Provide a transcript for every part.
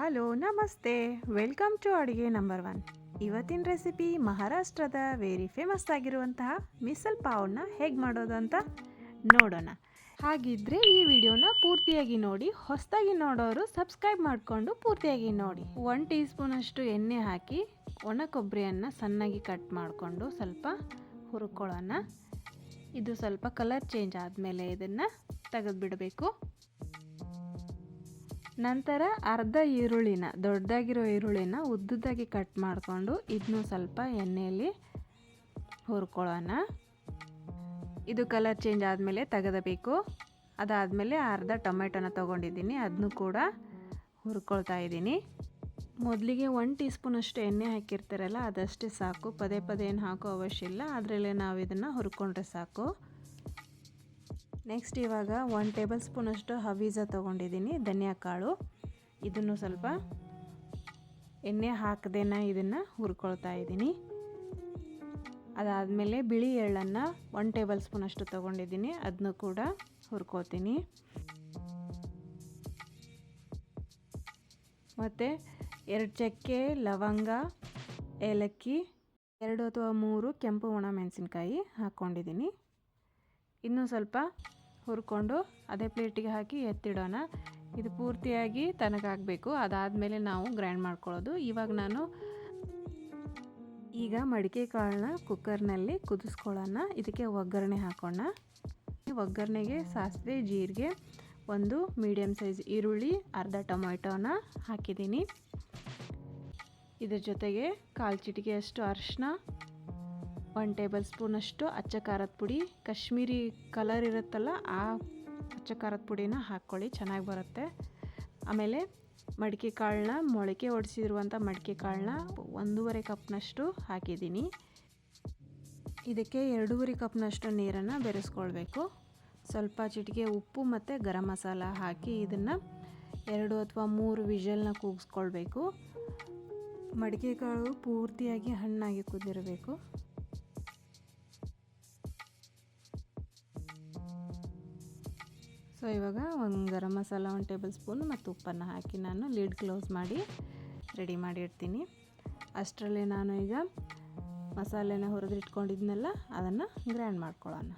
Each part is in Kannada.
ಹಲೋ, ನಮಸ್ತೆ. ವೆಲ್ಕಮ್ ಟು ಅಡುಗೆ ನಂಬರ್ ಒನ್. ಇವತ್ತಿನ ರೆಸಿಪಿ ಮಹಾರಾಷ್ಟ್ರದ ವೆರಿ ಫೇಮಸ್ ಆಗಿರುವಂತಹ ಮಿಸಲ್ ಪಾವ್ನ ಹೇಗೆ ಮಾಡೋದು ಅಂತ ನೋಡೋಣ. ಹಾಗಿದ್ರೆ ಈ ವಿಡಿಯೋನ ಪೂರ್ತಿಯಾಗಿ ನೋಡಿ, ಹೊಸದಾಗಿ ನೋಡೋರು ಸಬ್ಸ್ಕ್ರೈಬ್ ಮಾಡಿಕೊಂಡು ಪೂರ್ತಿಯಾಗಿ ನೋಡಿ. ಒನ್ ಟೀ ಸ್ಪೂನಷ್ಟು ಎಣ್ಣೆ ಹಾಕಿ, ಒಣ ಕೊಬ್ಬರಿಯನ್ನು ಸಣ್ಣಗೆ ಕಟ್ ಮಾಡಿಕೊಂಡು ಸ್ವಲ್ಪ ಹುರ್ಕೊಳ್ಳೋಣ. ಇದು ಸ್ವಲ್ಪ ಕಲರ್ ಚೇಂಜ್ ಆದಮೇಲೆ ಇದನ್ನು ತೆಗೆದುಬಿಡಬೇಕು. ನಂತರ ಅರ್ಧ ಈರುಳ್ಳಿನ, ದೊಡ್ಡದಾಗಿರೋ ಈರುಳ್ಳಿನ ಉದ್ದುದ್ದಾಗಿ ಕಟ್ ಮಾಡಿಕೊಂಡು ಇದನ್ನು ಸ್ವಲ್ಪ ಎಣ್ಣೆಯಲ್ಲಿ ಹುರ್ಕೊಳ್ಳೋಣ. ಇದು ಕಲರ್ ಚೇಂಜ್ ಆದಮೇಲೆ ತೆಗೆದಬೇಕು. ಅದಾದಮೇಲೆ ಅರ್ಧ ಟೊಮೆಟೊನ ತೊಗೊಂಡಿದ್ದೀನಿ ಅದನ್ನು ಕೂಡ ಹುರ್ಕೊಳ್ತಾ ಇದ್ದೀನಿ. ಮೊದಲಿಗೆ ಒನ್ ಟೀ ಸ್ಪೂನಷ್ಟು ಎಣ್ಣೆ ಹಾಕಿರ್ತಾರಲ್ಲ, ಅದಷ್ಟೇ ಸಾಕು. ಪದೇ ಪದೇ ಏನು ಹಾಕೋ ಅವಶ್ಯ ಇಲ್ಲ. ಅದರಲ್ಲೇ ನಾವು ಇದನ್ನು ಹುರ್ಕೊಂಡ್ರೆ ಸಾಕು. ನೆಕ್ಸ್ಟ್ ಇವಾಗ ಒನ್ ಟೇಬಲ್ ಸ್ಪೂನಷ್ಟು ಹವೀಜ ತೊಗೊಂಡಿದ್ದೀನಿ, ಧನಿಯಾ ಕಾಳು. ಇದನ್ನು ಸ್ವಲ್ಪ ಎಣ್ಣೆ ಹಾಕದೇನ ಇದನ್ನು ಹುರ್ಕೊಳ್ತಾ ಇದ್ದೀನಿ. ಅದಾದಮೇಲೆ ಬಿಳಿ ಎಳ್ಳನ್ನು ಒನ್ ಟೇಬಲ್ ಸ್ಪೂನಷ್ಟು ತೊಗೊಂಡಿದ್ದೀನಿ ಅದನ್ನು ಕೂಡ ಹುರ್ಕೋತೀನಿ. ಮತ್ತು ಎರಡು ಚಕ್ಕೆ ಲವಂಗ, ಏಲಕ್ಕಿ, ಎರಡು ಅಥವಾ ಮೂರು ಕೆಂಪು ಒಣ ಮೆಣಸಿನ್ಕಾಯಿ ಹಾಕ್ಕೊಂಡಿದ್ದೀನಿ ಇನ್ನೂ ಸ್ವಲ್ಪ ಹುರ್ಕೊಂಡು ಅದೇ ಪ್ಲೇಟಿಗೆ ಹಾಕಿ ಎತ್ತಿಡೋಣ. ಇದು ಪೂರ್ತಿಯಾಗಿ ತನಗಾಗಬೇಕು. ಅದಾದಮೇಲೆ ನಾವು ಗ್ರೈಂಡ್ ಮಾಡ್ಕೊಳ್ಳೋದು. ಇವಾಗ ನಾನು ಈಗ ಮಡಿಕೆ ಕಾಳನ್ನ ಕುಕ್ಕರ್ನಲ್ಲಿ ಕುದಿಸ್ಕೊಳ್ಳೋಣ. ಇದಕ್ಕೆ ಒಗ್ಗರಣೆ ಹಾಕೋಣ. ಒಗ್ಗರಣೆಗೆ ಸಾಸಿವೆ, ಜೀರಿಗೆ, ಒಂದು ಮೀಡಿಯಮ್ ಸೈಜ್ ಈರುಳ್ಳಿ, ಅರ್ಧ ಟೊಮೆಟೊನ ಹಾಕಿದ್ದೀನಿ. ಇದ್ರ ಜೊತೆಗೆ ಕಾಲು ಚಿಟಿಕೆಯಷ್ಟು ಅರಿಶಿನ ಒನ್ ಟೇಬಲ್ ಸ್ಪೂನಷ್ಟು ಅಚ್ಚ ಖಾರದ ಪುಡಿ. ಕಾಶ್ಮೀರಿ ಕಲರ್ ಇರುತ್ತಲ್ಲ ಆ ಅಚ್ಚ ಖಾರದ ಪುಡಿನ ಹಾಕ್ಕೊಳ್ಳಿ, ಚೆನ್ನಾಗಿ ಬರುತ್ತೆ. ಆಮೇಲೆ ಮಡಿಕೆ ಕಾಳನ್ನ, ಮೊಳಕೆ ಒಡಿಸಿರುವಂಥ ಮಡಿಕೆ ಕಾಳನ್ನ ಒಂದೂವರೆ ಕಪ್ನಷ್ಟು ಹಾಕಿದ್ದೀನಿ. ಇದಕ್ಕೆ ಎರಡೂವರೆ ಕಪ್ನಷ್ಟು ನೀರನ್ನು ಬೆರೆಸ್ಕೊಳ್ಬೇಕು. ಸ್ವಲ್ಪ ಚಿಟಿಕೆ ಉಪ್ಪು ಮತ್ತು ಗರಂ ಮಸಾಲ ಹಾಕಿ ಇದನ್ನು ಎರಡು ಅಥವಾ ಮೂರು ವಿಷಲ್ನ ಕೂಗಿಸ್ಕೊಳ್ಬೇಕು. ಮಡಿಕೆ ಕಾಳು ಪೂರ್ತಿಯಾಗಿ ಹಣ್ಣಾಗಿ ಕುದಿರಬೇಕು. ಸೊ, ಇವಾಗ ಒಂದು ಗರಂ ಮಸಾಲ, ಒಂದು ಟೇಬಲ್ ಸ್ಪೂನು ಮತ್ತು ಉಪ್ಪನ್ನು ಹಾಕಿ ನಾನು ಲಿಡ್ ಕ್ಲೋಸ್ ಮಾಡಿ ರೆಡಿ ಮಾಡಿ ಇಡ್ತೀನಿ. ಅಷ್ಟರಲ್ಲೇ ನಾನು ಈಗ ಮಸಾಲೆನ ಹುರಿದಿಟ್ಕೊಂಡಿದ್ನೆಲ್ಲ, ಅದನ್ನು ಗ್ರೈಂಡ್ ಮಾಡ್ಕೊಳ್ಳೋಣ.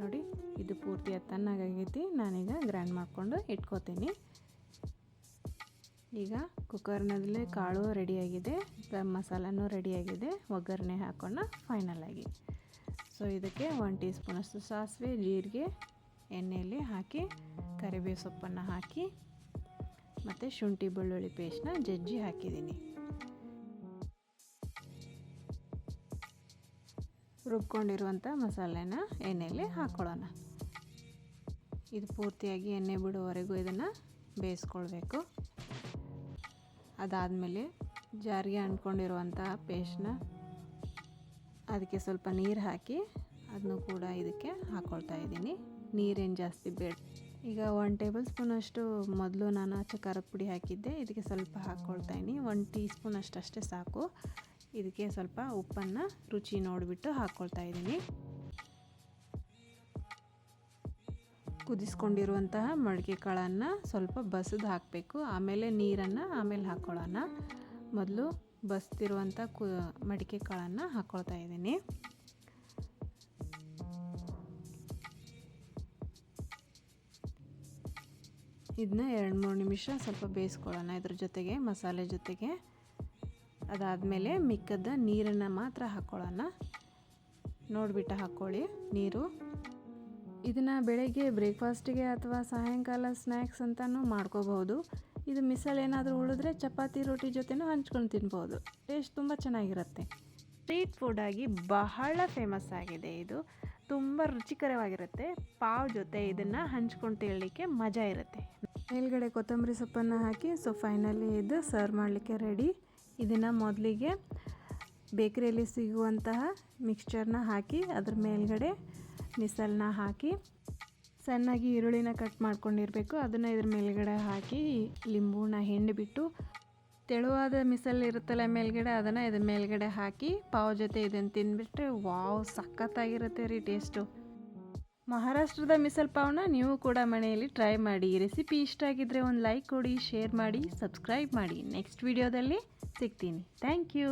ನೋಡಿ, ಇದು ಪೂರ್ತಿ ತಣ್ಣಗಾಗೈತಿ ನಾನೀಗ ಗ್ರೈಂಡ್ ಮಾಡಿಕೊಂಡು ಇಟ್ಕೋತೀನಿ. ಈಗ ಕುಕ್ಕರ್ನಲ್ಲೇ ಕಾಳು ರೆಡಿಯಾಗಿದೆ ಗರಂ ಮಸಾಲನೂ ರೆಡಿಯಾಗಿದೆ ಒಗ್ಗರಣೆ ಹಾಕೋಣ ಫೈನಲಾಗಿ ಸೊ, ಇದಕ್ಕೆ ಒನ್ ಟೀ ಸ್ಪೂನಷ್ಟು ಸಾಸಿವೆ, ಜೀರಿಗೆ ಎಣ್ಣೆಯಲ್ಲಿ ಹಾಕಿ ಕರಿಬೇವು ಸೊಪ್ಪನ್ನು ಹಾಕಿ ಮತ್ತು ಶುಂಠಿ ಬೆಳ್ಳುಳ್ಳಿ ಪೇಸ್ಟ್ನ ಜಜ್ಜಿ ಹಾಕಿದ್ದೀನಿ. ರುಬ್ಕೊಂಡಿರುವಂಥ ಮಸಾಲೆನ ಎಣ್ಣೆಯಲ್ಲಿ ಹಾಕ್ಕೊಳ್ಳೋಣ. ಇದು ಪೂರ್ತಿಯಾಗಿ ಎಣ್ಣೆ ಬಿಡುವವರೆಗೂ ಇದನ್ನು ಬೇಯಿಸ್ಕೊಳ್ಬೇಕು. ಅದಾದಮೇಲೆ ಜಾರಿಗೆ ಅಂಟ್ಕೊಂಡಿರುವಂಥ ಪೇಸ್ಟ್ನ ಅದಕ್ಕೆ ಸ್ವಲ್ಪ ನೀರು ಹಾಕಿ ಅದನ್ನು ಕೂಡ ಇದಕ್ಕೆ ಹಾಕ್ಕೊಳ್ತಾ ಇದ್ದೀನಿ. ನೀರೇನು ಜಾಸ್ತಿ ಬೇಡ. ಈಗ ಒನ್ ಟೇಬಲ್ ಸ್ಪೂನ್ ಅಷ್ಟು ಮೊದಲು ನಾನು ಆಚೆ ಖಾರದ ಪುಡಿ ಹಾಕಿದ್ದೆ. ಇದಕ್ಕೆ ಸ್ವಲ್ಪ ಹಾಕ್ಕೊಳ್ತಾ ಇದ್ದೀನಿ. ಒನ್ ಟೀ ಸ್ಪೂನ್ ಅಷ್ಟಷ್ಟೇ ಸಾಕು. ಇದಕ್ಕೆ ಸ್ವಲ್ಪ ಉಪ್ಪನ್ನು ರುಚಿ ನೋಡಿಬಿಟ್ಟು ಹಾಕ್ಕೊಳ್ತಾ ಇದ್ದೀನಿ. ಕುದಿಸ್ಕೊಂಡಿರುವಂತಹ ಮಡಿಕೆ ಕಾಳನ್ನು ಸ್ವಲ್ಪ ಬಸಿದು ಹಾಕಬೇಕು. ಆಮೇಲೆ ನೀರನ್ನು ಆಮೇಲೆ ಹಾಕ್ಕೊಳ್ಳೋಣ ಮೊದಲು ಬಸ್ತಿರುವಂಥ ಕು ಮಡಿಕೆ ಕಾಳನ್ನು ಹಾಕ್ಕೊಳ್ತಾ ಇದ್ದೀನಿ. ಇದನ್ನ ಎರಡು ಮೂರು ನಿಮಿಷ ಸ್ವಲ್ಪ ಬೇಯಿಸ್ಕೊಳ್ಳೋಣ ಇದ್ರ ಜೊತೆಗೆ, ಮಸಾಲೆ ಜೊತೆಗೆ. ಅದಾದಮೇಲೆ ಮಿಕ್ಕದ ನೀರನ್ನು ಮಾತ್ರ ಹಾಕ್ಕೊಳ್ಳೋಣ ನೋಡಿಬಿಟ್ಟು ಹಾಕ್ಕೊಳ್ಳಿ ನೀರು. ಇದನ್ನು ಬೆಳಗ್ಗೆ ಬ್ರೇಕ್ಫಾಸ್ಟಿಗೆ ಅಥವಾ ಸಾಯಂಕಾಲ ಸ್ನ್ಯಾಕ್ಸ್ ಅಂತಲೂ ಮಾಡ್ಕೋಬಹುದು. ಇದು ಮಿಸಲ್ ಏನಾದರೂ ಉಳಿದ್ರೆ ಚಪಾತಿ ರೊಟ್ಟಿ ಜೊತೆನೂ ಹಂಚ್ಕೊಂಡು ತಿನ್ಬೋದು. ಟೇಸ್ಟ್ ತುಂಬ ಚೆನ್ನಾಗಿರುತ್ತೆ. ಸ್ಟ್ರೀಟ್ ಫುಡ್ ಆಗಿ ಬಹಳ ಫೇಮಸ್ ಆಗಿದೆ ಇದು. ತುಂಬ ರುಚಿಕರವಾಗಿರುತ್ತೆ. ಪಾವ್ ಜೊತೆ ಇದನ್ನು ಹಂಚ್ಕೊಂಡು ತಿಳ್ಲಿಕ್ಕೆ ಮಜಾ ಇರುತ್ತೆ. ಮೇಲ್ಗಡೆ ಕೊತ್ತಂಬರಿ ಸೊಪ್ಪನ್ನು ಹಾಕಿ ಸೊ ಫೈನಲಿ ಇದು ಸರ್ವ್ ಮಾಡಲಿಕ್ಕೆ ರೆಡಿ ಇದನ್ನು ಮೊದಲಿಗೆ ಬೇಕ್ರಿಯಲ್ಲಿ ಸಿಗುವಂತಹ ಮಿಕ್ಸ್ಚರ್ನ ಹಾಕಿ, ಅದ್ರ ಮೇಲ್ಗಡೆ ಮಿಸಲ್ನ ಹಾಕಿ, ಸಣ್ಣಾಗಿ ಈರುಳ್ಳಿನ ಕಟ್ ಮಾಡ್ಕೊಂಡಿರಬೇಕು. ಅದನ್ನು ಇದ್ರ ಮೇಲ್ಗಡೆ ಹಾಕಿ, ಲಿಂಬುನ ಹಿಂಡಿಬಿಟ್ಟು ತೆಳುವಾದ ಮಿಸಲ್ ಇರುತ್ತಲ್ಲ ಮೇಲ್ಗಡೆ, ಅದನ್ನು ಇದ್ರ ಮೇಲ್ಗಡೆ ಹಾಕಿ ಪಾವ್ ಜೊತೆ ಇದನ್ನು ತಿಂದ್ಬಿಟ್ರೆ ವಾವ್, ಸಖತ್ತಾಗಿರುತ್ತೆ ರೀ ಟೇಸ್ಟು. ಮಹಾರಾಷ್ಟ್ರದ ಮಿಸಲ್ ಪಾವ್ನ ನೀವು ಕೂಡ ಮನೆಯಲ್ಲಿ ಟ್ರೈ ಮಾಡಿ. ರೆಸಿಪಿ ಇಷ್ಟ ಆಗಿದ್ದರೆ ಒಂದು ಲೈಕ್ ಕೊಡಿ, ಶೇರ್ ಮಾಡಿ, ಸಬ್ಸ್ಕ್ರೈಬ್ ಮಾಡಿ. ನೆಕ್ಸ್ಟ್ ವಿಡಿಯೋದಲ್ಲಿ ಸಿಗ್ತೀನಿ. Thank you.